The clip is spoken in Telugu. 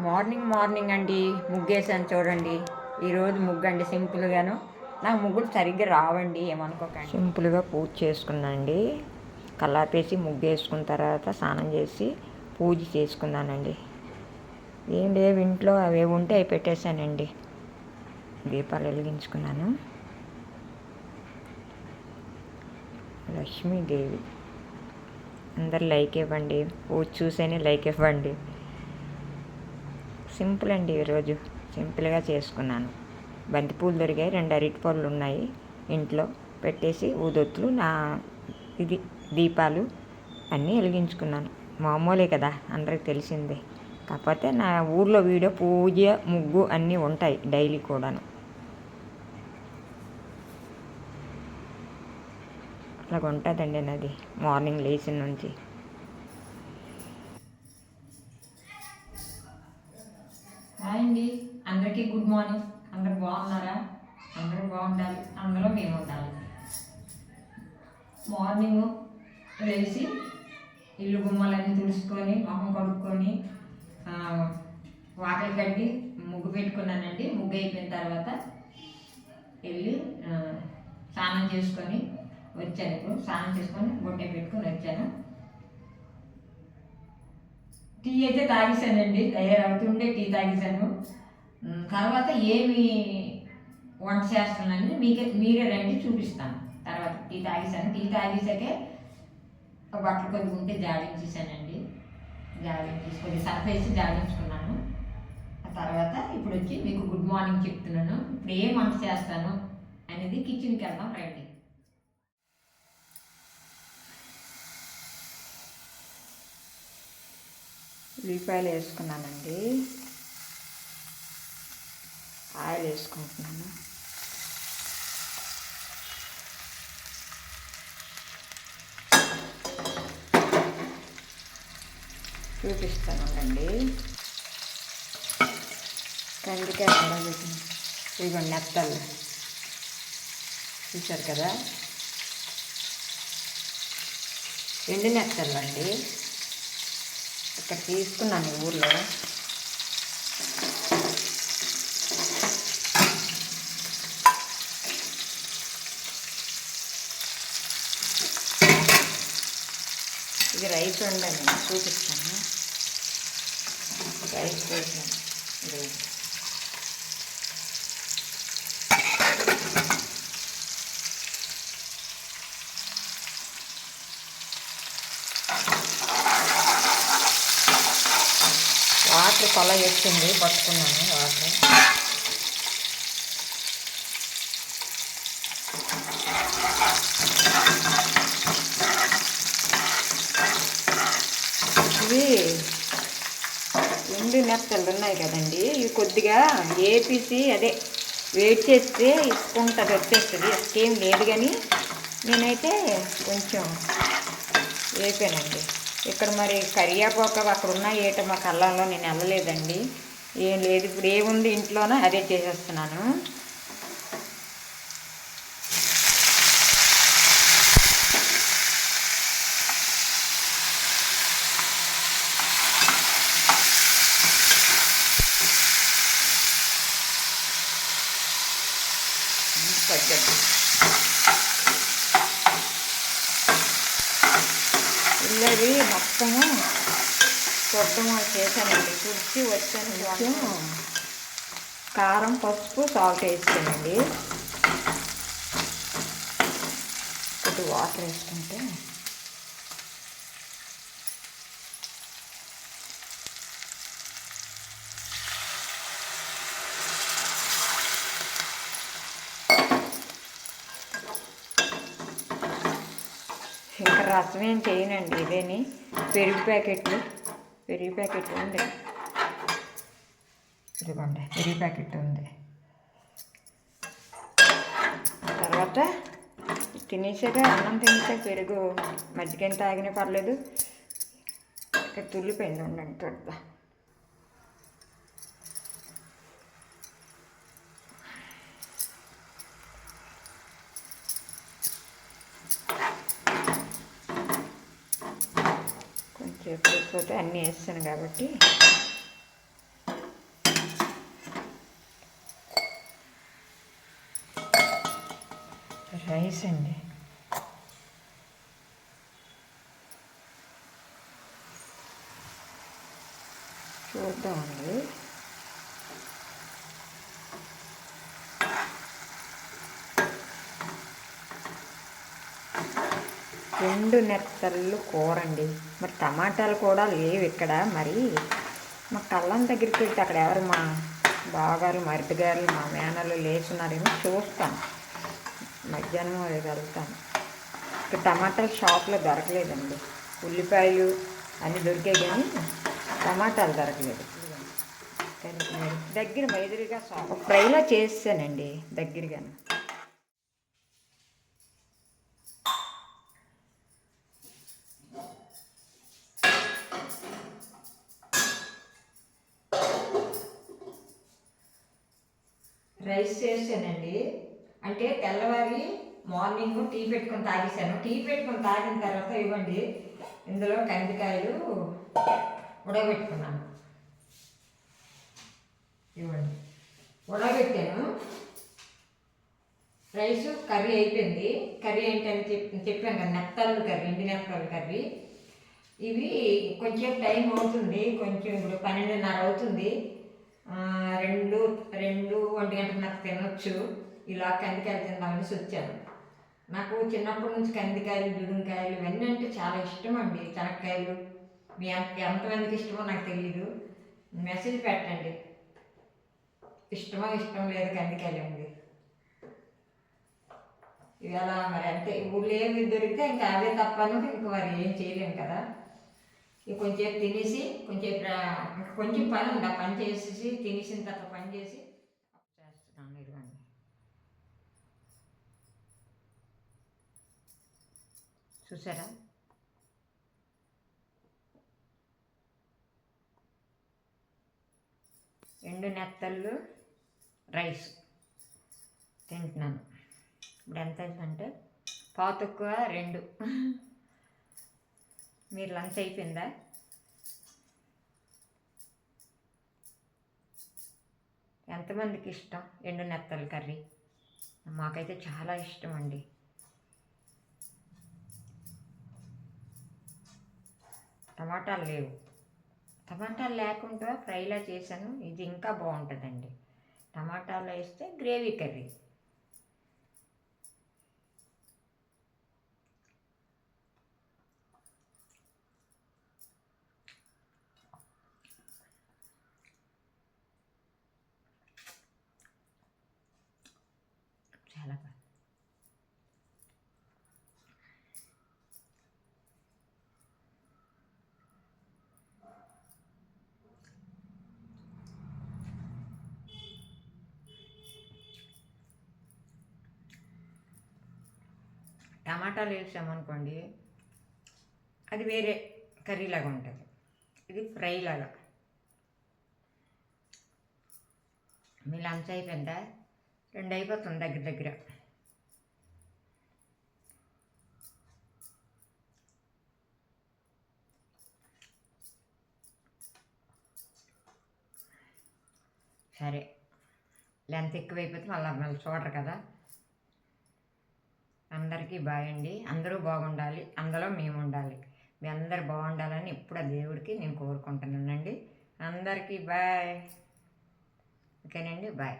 మార్నింగ్ మార్నింగ్ అండి ముగ్గేసాను చూడండి. ఈరోజు ముగ్గు అండి సింపుల్గాను. నాకు ముగ్గులు సరిగ్గా రావండి ఏమనుకోకండి. సింపుల్గా పూజ చేసుకున్నానండి. కల్లాపేసి ముగ్గు వేసుకున్న తర్వాత స్నానం చేసి పూజ చేసుకున్నానండి. ఏం లేవు ఇంట్లో అవి ఉంటే అవి పెట్టేశానండి. దీపాలు వెలిగించుకున్నాను. లక్ష్మీదేవి. అందరు లైక్ ఇవ్వండి. పూజ చూసేనే లైక్ ఇవ్వండి. సింపుల్ అండి ఈరోజు. సింపుల్గా చేసుకున్నాను. బంతిపూలు దొరికాయి రెండు అరటి పళ్ళు ఉన్నాయి ఇంట్లో. పెట్టేసి ఊదొత్తులు నా ఇది దీపాలు అన్నీ వెలిగించుకున్నాను. మామూలే కదా అందరికి తెలిసిందే. కాకపోతే నా ఊర్లో వీడియో పూజ ముగ్గు అన్నీ ఉంటాయి డైలీ కూడాను. అలాగ ఉంటుందండి నాది. మార్నింగ్ లేచిన నుంచి. మార్నింగ్ లేచి ఇల్లు గుమ్మలన్నీ తుడుచుకొని మొహం కడుక్కొని వాకిలి కట్టి ముగ్గు పెట్టుకున్నానండి. ముగ్గు అయిపోయిన తర్వాత వెళ్ళి స్నానం చేసుకొని వచ్చాను. ఇప్పుడు స్నానం చేసుకొని బొట్టే పెట్టుకొని వచ్చాను. టీ అయితే తాగేశానండి. తయారవుతుండే టీ తాగేసాను తర్వాత ఏమి వంట చేస్తున్నానని మీకే మీరే రండి చూపిస్తాను. తర్వాత టీ తాగేసాను టీ తాగేసాకే బట్టలు కొద్దిగా ఉంటే జాడించేసానండి జాడించేసి కొద్దిగా సర్ఫ్ వేసి జాడించుకున్నాను. ఆ తర్వాత ఇప్పుడు వచ్చి మీకు గుడ్ మార్నింగ్ చెప్తున్నాను. ఇప్పుడు ఏం వంట చేస్తాను అనేది కిచెన్కి వెళ్దాం రండి. ఉల్లిపాయలు వేసుకున్నానండి. ఆయిల్ వేసుకుంటున్నాను. చూపిస్తాను అండి కందికాయ కూడా ఇదిగో నెత్తలు చూశారు కదా? ఎండు నెత్తలు అండి ఇక్కడ తీసుకున్నాను ఈ ఊర్లో. ఇది రైస్ ఉండండి చూపిస్తాను. రైస్ వేసాను వాటర్ కొల వచ్చింది పట్టుకున్నాను వాటర్ ఇవి ఎండు ఉన్నాయి కదండి. ఇవి కొద్దిగా ఏపీసి అదే వెయిట్ చేస్తే ఇసుకుంటుంది వచ్చేస్తుంది. ఇసుకేం లేదు కానీ నేనైతే కొంచెం వేపానండి. ఇక్కడ మరి కరియాపోక అక్కడ ఉన్న ఏట మా కళ్ళంలో నేను వెళ్ళలేదండి. ఏం లేదు. ఇప్పుడు ఏముంది ఇంట్లోనో అదే చేసేస్తున్నాను. పచ్చడి ఇల్లది మొత్తము చూడటం చేశానండి. కుడిచి వచ్చాను కొంచెం. కారం పసుపు సాల్ట్ వేసానండి కొద్ది వాటర్ వేసుకుంటే ఇంకా రసం ఏం చేయనండి ఇదేని పెరుగు ప్యాకెట్లు. పెరుగు ప్యాకెట్ ఉంది. ఇదిగోండి పెరుగు ప్యాకెట్ ఉంది. తర్వాత తినేసాక అన్నం తినేసాక పెరుగు మజ్జిగ తాగినా పర్లేదు. ఇక్కడ తుల్లిపోయింది ఉండండి చూడదా కరివేపాకు లేకపోతే అన్నీ వేస్తాను కాబట్టి. రైస్ అండి. చూద్దామండి. రెండు నెత్తళ్ళు కూర అండి మరి టమాటాలు కూడా లేవు ఇక్కడ. మరి మా కళ్ళం దగ్గరికి వెళ్తే అక్కడ ఎవరు మా బావగారు మరిదిగారు మా మేనలు లేచున్నారేమో చూస్తాను మధ్యాహ్నం వెళ్తాను ఇక్కడ టమాటాలు షాప్లో దొరకలేదండి. ఉల్లిపాయలు అన్నీ దొరికాయి కానీ టమాటాలు దొరకలేదు. మరి దగ్గర మైదురిగా షాప్. ఫ్రైలో చేసానండి దగ్గరగా రైస్ చేసానండి అంటే తెల్లవారి మార్నింగ్ టీ పెట్టుకొని తాగేసాను టీ పెట్టుకొని తాగిన తర్వాత ఇవ్వండి ఇందులో కందికాయలు ఉడగబెట్టుకున్నాను ఇవ్వండి. ఉడకబెట్టాను. రైస్ కర్రీ అయిపోయింది. కర్రీ ఏంటని చెప్పి చెప్పాను కదా నెత్తాలు కర్రీ ఎండి నెత్తాలు కర్రీ. ఇవి కొంచెం టైం అవుతుంది కొంచెం ఇప్పుడు పన్నెండున్నర అవుతుంది. రెండు రెండు ఒంటి గంటకు నాకు తినొచ్చు. ఇలా కందికాయలు తిందామని వచ్చాను నాకు చిన్నప్పటి నుంచి కందికాయలు బిగుంకాయలు ఇవన్నీ అంటే చాలా ఇష్టం అండి చెనక్కాయలు మీ ఎంత ఎంతమందికి ఇష్టమో నాకు తెలియదు మెసేజ్ పెట్టండి. ఇష్టమో ఇష్టం లేదు కందికాయలు అండి. ఇవాళ మరి అంటే ఊళ్ళో ఏమి దొరికితే ఇంకా అవే తప్పను. ఇంక మరి ఏం చేయలేము కదా. కొంచెం తినేసి కొంచెం కొంచెం పని ఉంది ఆ పని చేసేసి తినేసిన తర్వాత పని చేసి చేస్తున్నాను ఇదిగోండి చూసారా ఎండు నెత్తళ్ళు రైస్ తింటున్నాను. ఇప్పుడు ఎంత అంటే పాతక్కువ రెండు. మీరు లంచ్ అయిపోయిందా? ఎంతమందికి ఇష్టం? ఎండు నెత్తల కర్రీ. మాకైతే చాలా ఇష్టం అండి. టమాటాలు లేవు. టమాటాలు లేకుండా ఫ్రైలా చేశాను. ఇది ఇంకా బాగుంటుందండి. టమాటాలు వేస్తే గ్రేవీ కర్రీ చాలా బాగా టమాటాలు వేసామనుకోండి అది వేరే కర్రీ లాగా ఉంటుంది. ఇది ఫ్రై లాగా. మీ లంచ్ అయిపోయిందా? రెండు అయిపోతుంది దగ్గర దగ్గర. సరే. లెంత్ ఎక్కువైపోతే మళ్ళీ మళ్ళీ చూడరు కదా. అందరికీ బాయ్ అండి. అందరూ బాగుండాలి. అందులో మేము ఉండాలి మీ అందరు బాగుండాలని ఇప్పుడు ఆ దేవుడికి నేను కోరుకుంటున్నానండి. అందరికీ బాయ్. ఓకేనండి. బాయ్.